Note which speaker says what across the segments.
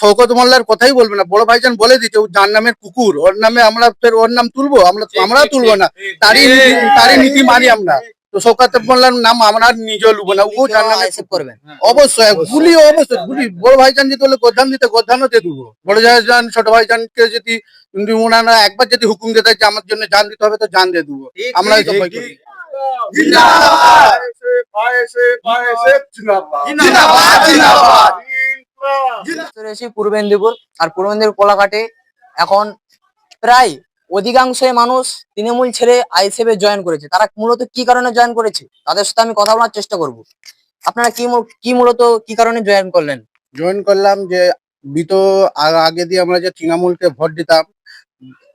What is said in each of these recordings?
Speaker 1: শৌকত মোল্লার কথাই বলবে না। বড় ভাইজান বলে দিচ্ছে ও যার নামের কুকুর ওর নামে আমরা ফের ওর নাম তুলবো আমরা আমরা তুলবো না। তারই তারই নীতি মানি আমরা। তো শৌকত মোল্লার নাম আমরা নিজেও লুবো না ও যার নামে
Speaker 2: আইসেপ
Speaker 1: অবশ্যই গুলি অবশ্যই গুলি। বড় ভাইজান যদি বলে গোধান দিতে গোধানও দিয়ে দেবো বড় ভাইজান ছোট ভাইজানকে যদি ওনারা একবার যদি হুকুম দিতে যে আমার জন্য জান দিতে হবে তো জান দিয়ে দেবো আমরা
Speaker 2: রয়েছি পূর্ব মেদিনীপুর। আর পূর্ব মেদিনীপুর কোলাঘাটে এখন প্রায় অধিকাংশই মানুষ তৃণমূল ছেড়ে আইসেফে জয়েন করেছে। তারা মূলত কি কারণে জয়েন করেছে? তাদের সাথে আমি কথা বলার চেষ্টা করব। আপনারা কি কি মূলত কি কারণে জয়েন করলেন?
Speaker 1: জয়েন করলাম যে বিত আগে দিয়ে আমরা যে তৃণমূলকে ভোট দিতাম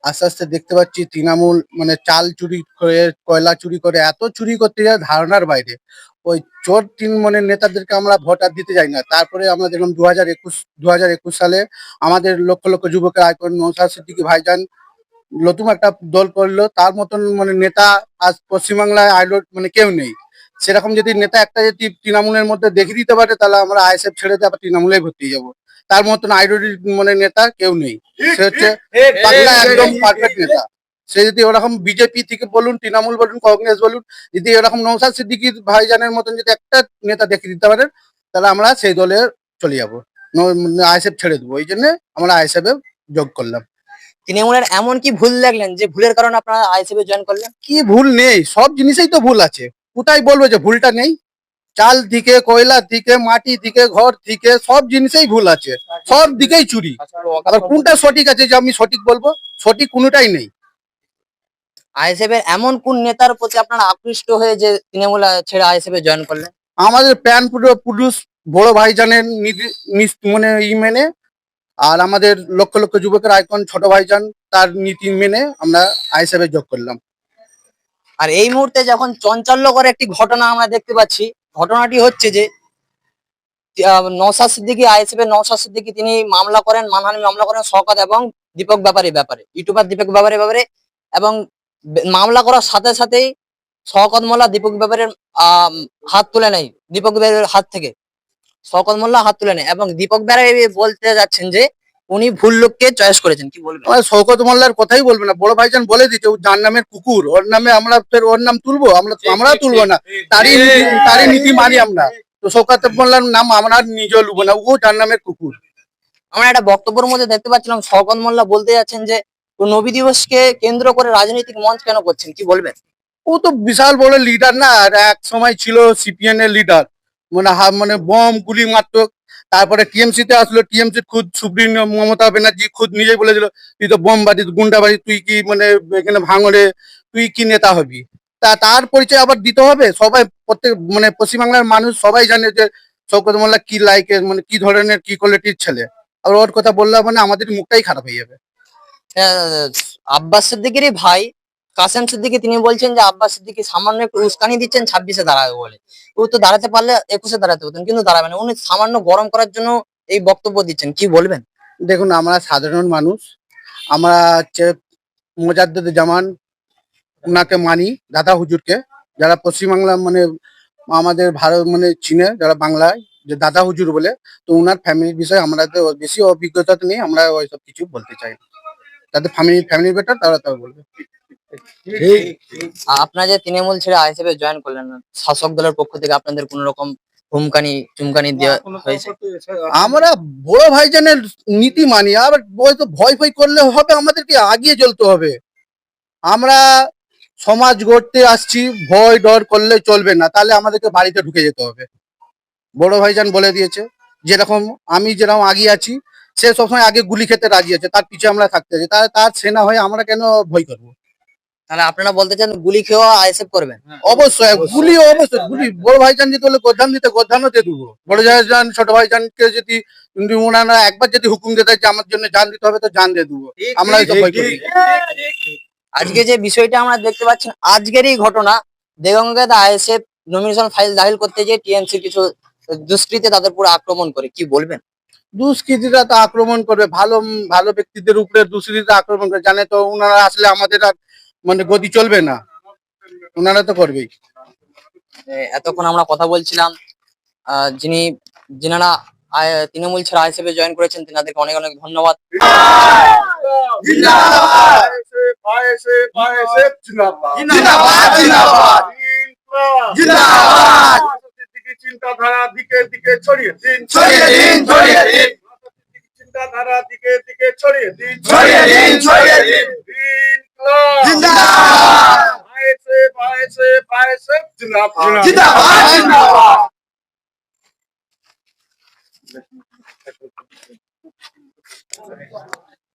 Speaker 1: আস্তে আস্তে দেখতে পাচ্ছি তৃণমূল মানে চাল চুরি করে, কয়লা চুরি করে, এত চুরি করতে যায় ধারণার বাইরে। ওই চোর তিন মানে নেতাদেরকে আমরা ভোট আর দিতে যাই না। তারপরে আমরা দেখলাম দু হাজার একুশ দু হাজার একুশ সালে আমাদের লক্ষ লক্ষ যুবকের আইকন নৌসাদ সিদ্দিকী ভাইজান নতুন একটা দল করল। তার মতন মানে নেতা আজ পশ্চিমবাংলায় আইলো মানে কেউ নেই। সেরকম যদি নেতা একটা যদি তৃণমূলের মধ্যে দেখিয়ে দিতে পারে, তাহলে আমরা আইএসএফ ছেড়ে দিয়ে আবার তৃণমূলে ভর্তি যাব। তার মতন আইডি মানে নেতা কেউ নেই। সে হচ্ছে বাংলা একদম পারফেক্ট নেতা। সে যদি ওরকম বিজেপি থেকে বলুন তৃণমূল বলুন কংগ্রেস বলুন যদি এরকম নৌসাদ সিদ্দিকির ভাইজানের মতন যদি একটা নেতা দেখিয়ে দিতে পারেন তাহলে আমরা সেই দলে চলে যাব। আইএসএফ ছেড়ে দেবো। এই জন্য আমরা আইএসএফ এ যোগ করলাম।
Speaker 2: তৃণমূলের এমন কি ভুল দেখলেন যে ভুলের কারণে আপনারা আইসেফে জয়েন করলেন?
Speaker 1: কি ভুল নেই সব জিনিসেই তো ভুল আছে। কোথায় বলব যে ভুলটা নেই? চাল থেকে কয়লা থেকে মাটি থেকে ঘর থেকে সব জিনিসেই ভুল আছে। সব দিকেই চুরি। আবার কোনটা সঠিক আছে যে আমি সঠিক বলব? সঠিক কোনোটাই নেই।
Speaker 2: আইএসএফ এর এমন কোন নেতার প্রতি আপনারা আকৃষ্ট হয়ে যে তৃণমূল ছেড়ে আইএসএফ এ জয়েন করলেন?
Speaker 1: আমাদের প্যান পুরো পুরুষ বড় ভাইজানের মানে ই মেনে আর আমাদের লক্ষ লক্ষ যুবকের আইকন ছোট ভাইজান তার নীতি মেনে আমরা আইসেবে যোগ করলাম।
Speaker 2: আর এই মুহূর্তে যখন চঞ্চল্যকর একটি ঘটনা আমরা দেখতে পাচ্ছি ঘটনাটি হচ্ছে যে নওশাদ সিদ্দিকী আইএসএফ এর নওশাদ সিদ্দিকী, তিনি মামলা করেন, মানহানি মামলা করেন শওকত এবং দীপক ব্যাপারী ব্যাপারে, ইউটিউবার দীপক ব্যাপারী ব্যাপারে এবং মামলা করার সাথে সাথেই শওকত মোল্লা দীপক ব্যাপারের হাত তুলে নেয়, দীপক ব্যাপারের হাত থেকে। শওকত মোল্লা হাত তুলে নেয় এবং দীপক ব্যাপারী বলতে যাচ্ছেন যে উনি ভুল লোককে চয়েস করেছেন কি বলবেন?
Speaker 1: আমার শৌকত মোল্লার কথাই বলবে না বড় ভাইজান বলে দিচ্ছে ও যার নামের কুকুর ওর নামে আমরা ফের ওর নাম তুলবো আমরা আমরা তুলবো না তারই তারই নীতি মানি আমরা। তো শৌকত মোল্লার নাম আমরা নিজেও লুবো না ও যার নামের কুকুর।
Speaker 2: আমরা একটা বক্তব্যের মধ্যে দেখতে পাচ্ছিলাম শওকত মোল্লা বলতে যাচ্ছেন যে নবী দিবসকে কেন্দ্র করে রাজনৈতিক মঞ্চ কেন করছেন কি বলবেন?
Speaker 1: ও তো বিশাল বড় লিডার না আর এক সময় ছিল সিপিএন এর লিডার মানে মানে বম গুলি মারতো। তারপরে টিএমসি তে আসলো টিএমসি খুদ সুপ্রিম মমতা ব্যানার্জি খুদ নিজেই বলেছিল তুই তো বোম বাড়ি গুন্ডা বাড়ি তুই কি মানে এখানে ভাঙড়ে তুই কি নেতা হবি? তা তার পরিচয় আবার দিতে হবে। সবাই প্রত্যেক মানে পশ্চিমবাংলার মানুষ সবাই জানে যে শৌকত মোল্লা কি লাইকের মানে কি ধরনের কি কোয়ালিটির ছেলে। আর ওর কথা বললে মানে আমাদের মুখটাই খারাপ হয়ে যাবে।
Speaker 2: আহ, আব্বাস সিদ্দিকেরই ভাই। কাসেম সিদ্দিকি, তিনি বলছেন যে আব্বাস সিদ্দিকি সামান্য একটু উস্কানি দিচ্ছেন, ছাব্বিশে দাঁড়াবে বলে। ও তো দাঁড়াতে পারলে একুশে দাঁড়াতে হতেন, কিন্তু দাঁড়াবে না। উনি সামান্য গরম করার জন্য এই বক্তব্য দিচ্ছেন। কি বলবেন?
Speaker 1: দেখুন, আমরা সাধারণ মানুষ, আমরা হচ্ছে মোজাদ্দেদ জামান ওনাকে মানি, দাদা হুজুরকে। যারা পশ্চিমবাংলা মানে আমাদের ভারত মানে চীনে, যারা বাংলায়, যে দাদা হুজুর বলে, তো ওনার ফ্যামিলির বিষয়ে আমরা তো বেশি অভিজ্ঞতা নেই, আমরা ওইসব কিছু বলতে চাই তাদের ফ্যামিলি ফ্যামিলি বেটার তারা তারা বলবে।
Speaker 2: আপনারা যে তৃণমূল ছেড়ে আইএসএফে জয়েন করলেন শাসক দলের পক্ষ থেকে আপনাদের কোন রকম হুমকানি চুমকানি দেওয়া হয়েছে?
Speaker 1: আমরা বড় ভাইজানের নীতি মানি আর ওই ভয় ভয় করলে হবে আমাদেরকে আগিয়ে চলতে হবে। আমরা সমাজ গড়তে আসছি ভয় ডর করলে চলবে না তাহলে আমাদেরকে বাড়িতে ঢুকে যেতে হবে। বড় ভাইজান বলে দিয়েছে যেরকম আমি যেরকম আগে আছি সে সবসময় আগে গুলি খেতে রাজি আছে তার পিছনে আমরা থাকতে আছি তার তার সেনা হয়ে আমরা কেন ভয় করব?
Speaker 2: তাহলে আপনারা বলতে চান গুলি খেয়েও আইএসএফ করবেন?
Speaker 1: অবশ্যই গুলি অবশ্যই গুলি। বড় ভাইজান যদি বলে গোধান দিতে গোধানও দিয়ে দেবো। বড় ভাইজান ছোট ভাইজানকে যদি যদি ওনারা একবার যদি হুকুম দিতে যে আমার জন্য জান দিতে হবে তো জান দিয়ে দেবো। আমরা এই
Speaker 2: আজকে যে বিষয়টা আমরা দেখতে পাচ্ছেন আজকেরই ঘটনা দেগঙ্গাতে আইএসএফ নমিনেশন ফাইল দাখিল করতে গিয়ে টিএমসি কিছু দুষ্কৃতে তাদের পুরো আক্রমণ করে কি বলবেন?
Speaker 1: দুষ্কৃতীরা তো আক্রমণ করবে ভালো ভালো ব্যক্তিদের উপরে দুষ্কৃতীরা আক্রমণ করে। জানে তো ওনারা আসলে আমাদের আর মানে গতি চলবে না ওনারা তো করবেই
Speaker 2: এতক্ষণ আমরা কথা বলছিলাম আহ, যিনি যিনারা তৃণমূল ছেড়ে আইএসএফে জয়েন করেছেন তেনাদেরকে অনেক অনেক ধন্যবাদ
Speaker 3: চিন্তাধারা দিকে দিকে ছড়িয়ে দিন
Speaker 4: ছড়িয়ে দিন, ছড়িয়ে দিন।
Speaker 3: চিন্তাধারা দিকে দিকে ছড়িয়ে দিন
Speaker 4: ছড়িয়ে দিন, ছড়িয়ে দিন।
Speaker 3: 进
Speaker 4: 大！
Speaker 3: 白痴白痴
Speaker 4: 白痴！